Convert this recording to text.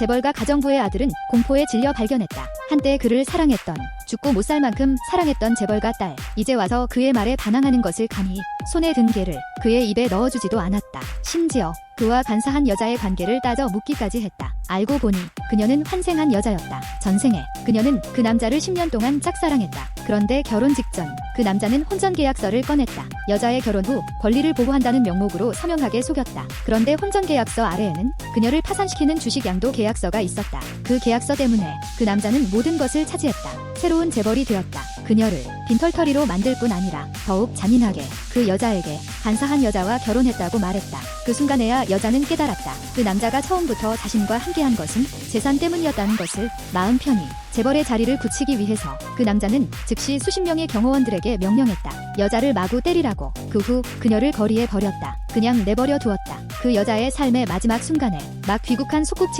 재벌가 가정부의 아들은 공포에 질려 발견했다. 한때 그를 사랑했던 죽고 못 살 만큼 사랑했던 재벌가 딸 이제 와서 그의 말에 반항하는 것을 감히 손에 든 개를 그의 입에 넣어주지도 않았다. 심지어 그와 간사한 여자의 관계를 따져 묻기까지 했다. 알고 보니 그녀는 환생한 여자였다. 전생에 그녀는 그 남자를 10년 동안 짝사랑했다. 그런데 결혼 직전 그 남자는 혼전 계약서를 꺼냈다. 여자의 결혼 후 권리를 보호한다는 명목으로 서명하게 속였다. 그런데 혼전 계약서 아래에는 그녀를 파산시키는 주식 양도 계약서가 있었다. 그 계약서 때문에 그 남자는 모든 것을 차지했다. 새로운 재벌이 되었다. 그녀를 빈털터리로 만들 뿐 아니라 더욱 잔인하게 그 여자에게 간사한 여자와 결혼했다고 말했다. 그 순간에야 여자는 깨달았다. 그 남자가 처음부터 자신과 함께한 것은 재산 때문이었다는 것을 마음 편히 재벌의 자리를 굳히기 위해서 그 남자는 즉시 수십 명의 경호원들에게 명령했다. 여자를 마구 때리라고. 그 후 그녀를 거리에 버렸다. 그냥 내버려 두었다. 그 여자의 삶의 마지막 순간에 막 귀국한 소꿉